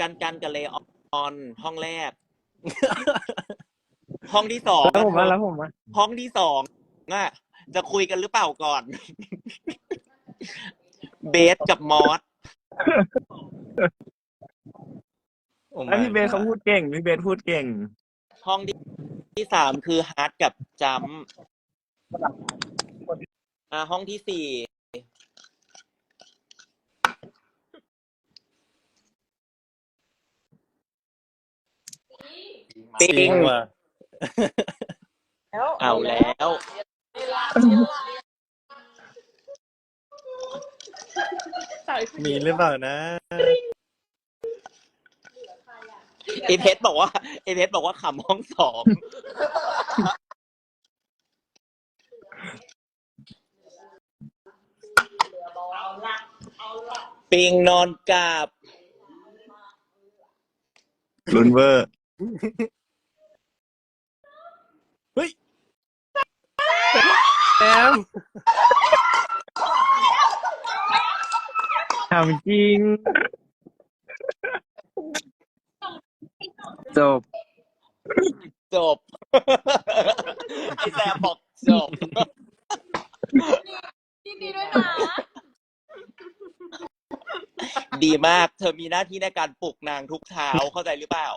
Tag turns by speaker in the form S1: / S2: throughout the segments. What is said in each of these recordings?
S1: กันกันกับเลออนห้องแรก ห้องที่สอง
S2: แล้วผมมาแล้วผมมา
S1: ห้องที่สองอะจะคุยกันหรือเปล่าก่อน เบสกับมอส
S3: โอ้
S2: แล้วพี่เบสเขาพูดเก่งพี่เบสพูดเก่ง
S1: ห้องที่ที่สามคือฮาร์ดกับจัมป์อ่าห้องที่สี่
S3: จริ
S1: ง
S3: งว่ะ
S1: เอาแล้ว
S3: มีหรือเปล่านะ
S1: เอเพชรบอกว่าเอเพชรบอกว่าขำห้องสองปิงนอนกับ
S2: ลุนเวอร์
S3: แอม
S2: ทำจริง จบ
S1: จบ ไอแซมบอกจบ
S4: ยินดีด้วยนะ
S1: ดีมาก เธอมีหน้าที่ในการปลุกนางทุกเช้าเข้าใจหรือเปล่า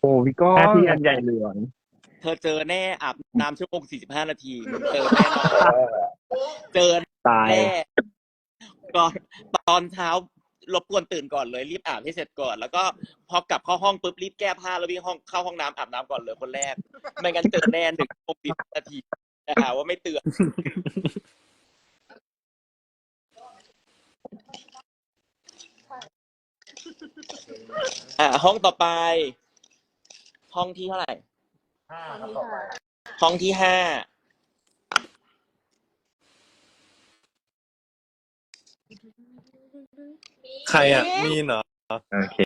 S2: โอ้พี่ก้องหน้าที่อันใหญ่หลวง
S1: เธอเจอแน่อาบน้ำชั่วโมง45นาทีเจอแน่นอนเจอ
S2: ตาย
S1: แน่ก่อนตอนเช้ารบกวนตื่นก่อนเลยรีบอาบให้เสร็จก่อน แล้วก็พอกลับเข้าห้องปุ๊บรีบแก้ผ้าแล้ววิ่งห้องเข้าห้องน้ำอาบน้ำก่อนเลยคนแรก ไม่งั้นเจอแน่หนึ่งชั่วโมง40นาทีแต่หาว่าไม่เตือน อะห้องต่อไป ห้องที่เท่าไหร่ ห้องที่ห้า
S3: ใครอะ มีนเหรอ
S2: โอเค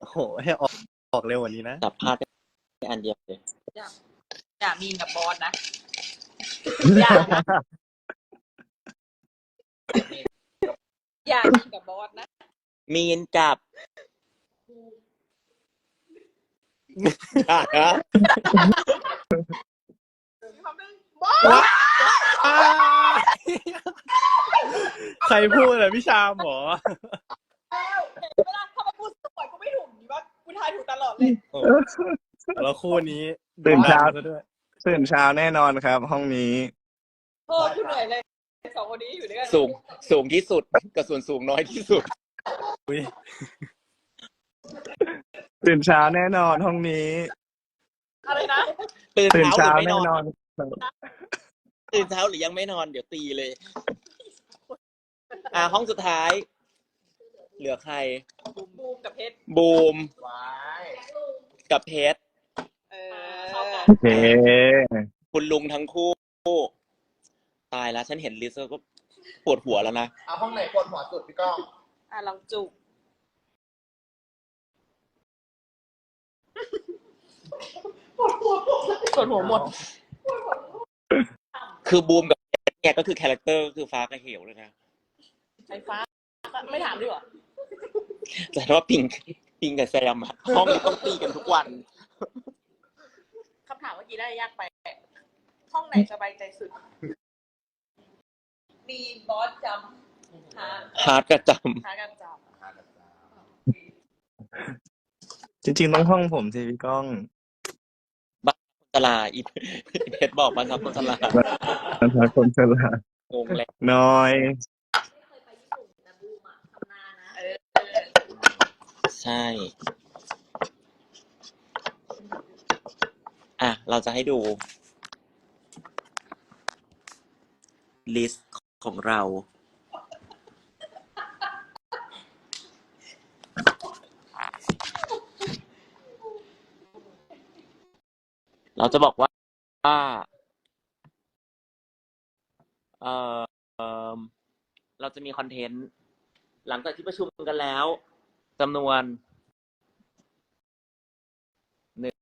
S3: โอ้โห ให้ออกออกเร็วกว่านี้นะ
S1: จับพลาดไปอันเดียวเลย
S4: อย่ามีนกับบอสนะอย่านะอย่ามีนกับบอสนะ
S1: มีนกับ
S3: ใครพูดอะพี่ชามเหรอ
S4: เวลาถ้ามาพูดสวยกูไม่ถูกนี่ว่ากูทายถูกตลอดเลย
S3: โอ้แล้วคู่นี้
S2: ตื่นเช้า
S3: ซะด้วย
S2: ตื่นเช้าแน่นอนครับ ห้องนี้
S4: โทษกูเหนื่อยเลยสองคนนี้อยู่ด้วยกัน
S1: สูง สูงที่สุดกับส่วนสูงน้อยที่สุด
S3: อุ้ย
S2: ตื่นเช้าแน่นอนห้องนี้
S4: อะไรนะ
S1: ตื่น
S2: ตื่น
S1: เช้า
S2: เช้า
S1: หรือไม่
S2: แน่
S1: นอน
S2: นอน
S1: ตื่นเช้าหรือยังไม่นอน เดี๋ยวตีเลย อ่า ห้องสุดท้าย เหลือใคร
S4: บูมบูมกับเพชร
S1: บูมกับเพชร
S4: เออเข้ากัน
S2: โอเค
S1: คุณลุงทั้งคู่ ตายแล้ว ฉันเห็นลิสต์แล้วก็ปวดหัวแล้วนะ
S5: เอาห้องไหนคนหัวสุดพี่ก้อง
S4: อะลองจุกปวดหัวหมด
S1: คือบูมกับเพชรเนี่ยก็คือคาแรคเตอร์ก็คือฟ้ากับเหวเลยนะ
S4: ไฟฟ้า ไม่ถามดีกว่า
S1: แต่ว่าปิงปิงกับแซมอะห้องนี้ต้องตีกันทุกวัน
S4: คำถามเมื่อกี้ได้ยากไป ห้องไหนสบายใจสุด มีบอสจำหา
S1: ฮาร์ดกับจ
S4: หากันจ
S2: จริงๆต้องห้องผมสิพี่ก้องำ
S1: ตลาอีเพชรบอกมาครับตลา
S2: นักคนฉลาด
S1: งงแล้ว
S2: น้อยำ
S4: เออ
S1: ใช่ อะ เราจะให้ดู ลิสต์ของเรา เราจะบอกว่าว่าเอ่อเอิ่มเราจะมีคอนเทนต์ หลังจากที่ประชุมกันแล้วจำนวนหนึ่ง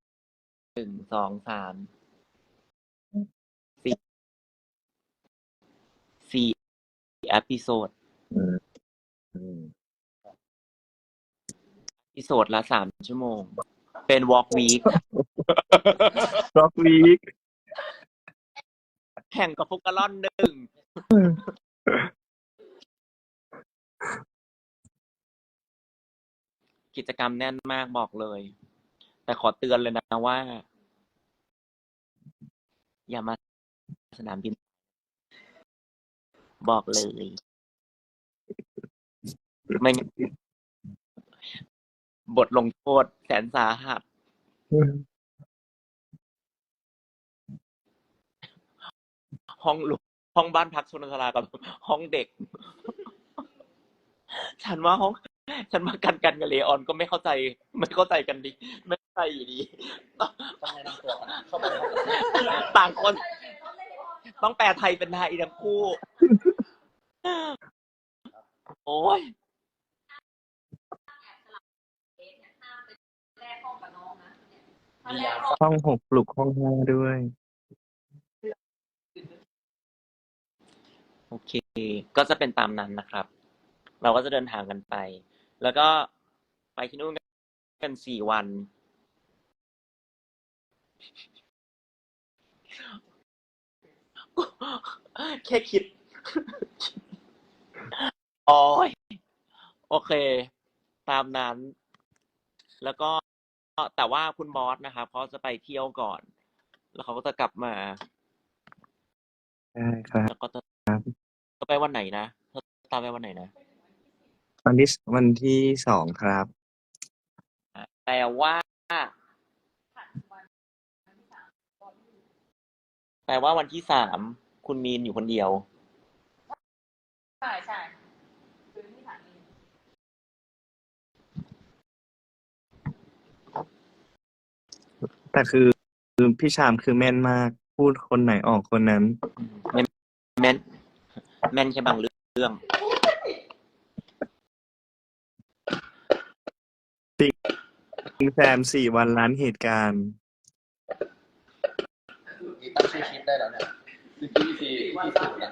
S1: หนึ่งสองสามสี่สี่อพิโซด
S2: อืมอืม
S1: อีโซดละสามชั่วโมง เป็นวอล์กวีค
S2: ร็อกวีค
S1: แข่งกับฟุกกะล่อนหนึ่งกิจกรรมแน่นมากบอกเลย แต่ขอเตือนเลยนะว่า อย่ามาสนามบิน บอกเลย ไม่งั้น บทลงโทษแสนสาหัส ห้องลูกห้องบ้านพักชนชรากับห้องเด็ก ฉันว่าห้อง ฉันว่ากันกันกับเลออนก็ไม่เข้าใจ ไม่เข้าใจกันดี ไม่เข้าใจอยู่ดี ต่างคน ต้องแปลไทยเป็นไทยทั้งคู่ โอ้ย
S2: ห้องหกปลุกห้องห้าด้วย
S1: โอเค ก็จะเป็นตามนั้นนะครับ เราก็จะเดินทางกันไป แล้วก็ไปที่นู่นกันสี่วัน แค่คิดโอ้ยโอเค ตามนั้น แล้วก็ แต่ว่าคุณบอสนะครับเขาจะไปเที่ยวก่อน แล้วเขาก็จะกลับมา
S2: ได้ครับ
S1: แล้วก็จะจะไปวันไหนนะเธอตามไปวันไหนนะ
S2: วันที่วันที่สองครับ
S1: แปลว่าแปลว่าวันที่สามคุณมีนอยู่คนเดียว
S4: ใช่ใช่คือที่ฐานี
S2: แต่คือคือพี่ชามคือแม่นมาก พูดคนไหนออกคนนั้น
S1: แม่นแม่นแม่นแค่บางเรื่อง
S2: คุณแซมสี่วันล้านเหตุการณ์
S3: ตั้งชื่อคลิปได้แล้วเนี่ยคือที่ที่ที่สุดนะ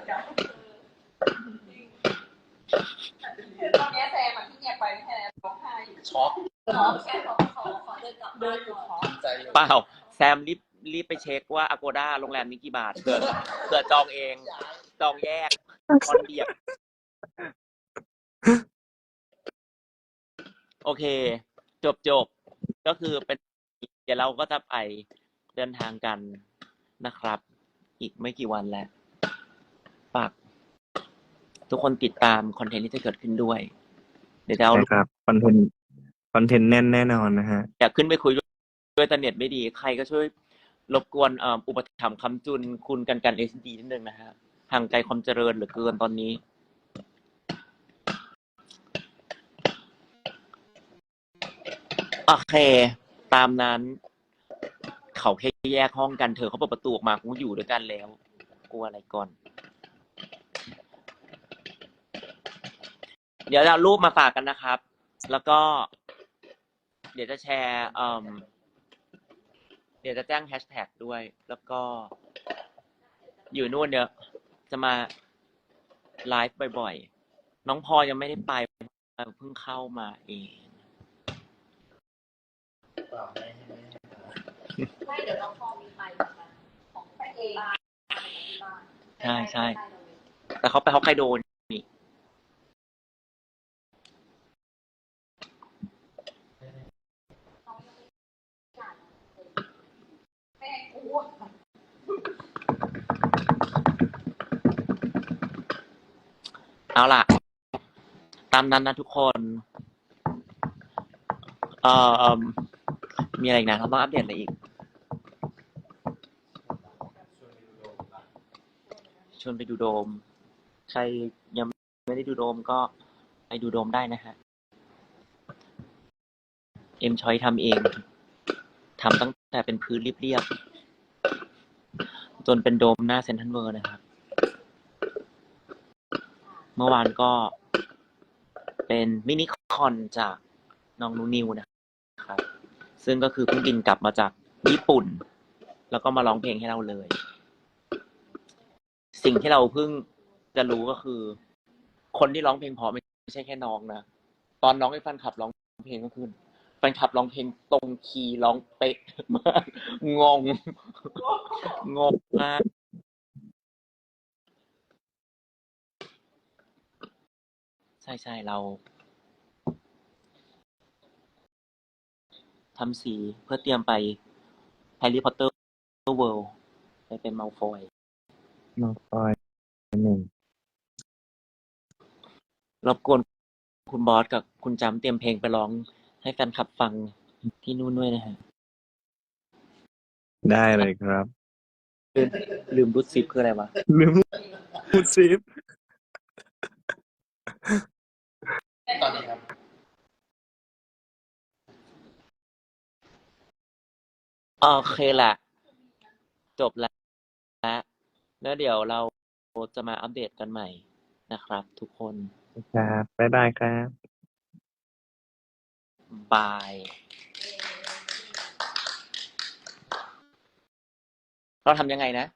S4: คือตอนเนี้ยแซมอะที่เงียบไปไม่ใช่แล้วร้องไห้อยู่
S3: ช็อก
S4: ขอ แค่ขอขอขอเดินกลับเดินอยู่ขอ
S3: ใจ
S1: เปล่าแซมรีบรีบไปเช็คว่าอ g ก d a โรงแรมนี้กี่บาทเผื่อเผื่อจองเอง จองแยกคอนเบียกโอเค จบจบก็คือเป็น เดี๋ยวเราก็จะไปเดินทางกันนะครับ อีกไม่กี่วันแล้วฝากทุกคนติดตามคอนเทนต์ที่จะเกิดขึ้นด้วย เดี๋ยวจะเอา
S2: ใช่ครับคอนเทนต์ คอนเทนต์แน่นแน่นอนนะฮะ
S1: อยากขึ้นไปคุยด้วยแต่เน็ตไม่ดี ใครก็ช่วยรบกวนเอ่ออุปถัมภ์คำจุนคุณกันกันเอสดีนิดนึงนะฮะห่างไกลความเจริญเหลือเกินตอนนี้ โอเค ตามนั้น เขาแค่แยกห้องกันเธอเขาเปิดประตูออกมาคงอยู่ด้วยกันแล้ว กลัวอะไรก่อน เดี๋ยวเอารูปมาฝากกันนะครับ แล้วก็ เดี๋ยวจะแชร์เอ่มเดี๋ยวจะแจ้งแฮชแท็กด้วย แล้วก็ อยู่นู่นเดี๋ยวจะมาไลฟ์บ่อยๆ น้องพลอยยังไม่ได้ไปเพิ่งเข้ามาเอง
S4: ไม่เดี๋ยวน้องพอมีไปเหมือนกันของแฟนเอง
S1: ใช่ใช่ แต่เขาไปฮอกไกโดนี่ เอาล่ะ ตามนั้นนะทุกคน เอ่อ มีอะไรอีกนะเราต้องอัปเดตอะไรอีก ชวนไปดูโดม ใครยังไม่ได้ดูโดมก็ไปดูโดมได้นะฮะ เอ็มชอยทำเอง ทำตั้งแต่เป็นพื้นเรียบๆ จนเป็นโดมหน้าเซนทรัลเวิร์นะครับ เมื่อวานก็เป็นมินิคอนจากน้องนูนิวนะครับ ซึ่งก็คือเพิ่งบินกลับมาจากญี่ปุ่น แล้วก็มาร้องเพลงให้เราเลย สิ่งที่เราเพิ่งจะรู้ก็คือ คนที่ร้องเพลงเพราะไม่ใช่แค่น้องนะ ตอนน้องไอ้แฟันขับร้องเพลงก็คือแฟนคลับร้องเพลงตรงคีย์ร้องเป๊ะมากงง งงมาก ใช่ใช่เราทำสีเพื่อเตรียมไปแฮร์รี่พอตเตอร์เวิลด์ไปเป็นมัลฟอย
S2: น้องฟอยหนึ่ง
S1: รบกวนคุณบอสกับคุณจำเตรียมเพลงไปร้อง ให้แฟนคลับฟังที่นู่นด้วยนะฮะ
S2: ได้เลยครับ
S1: ลืมลืมรูดซิปคืออะไรวะ
S2: ลืมพูดซิป
S5: ตอนนี้ครับ
S1: โอเคแหละ จบแล้ว แล้วเดี๋ยวเราจะมาอัปเดตกันใหม่นะครับ ทุกคน
S2: ครับบ๊ายบายครับ
S1: บายเราทำยังไงนะ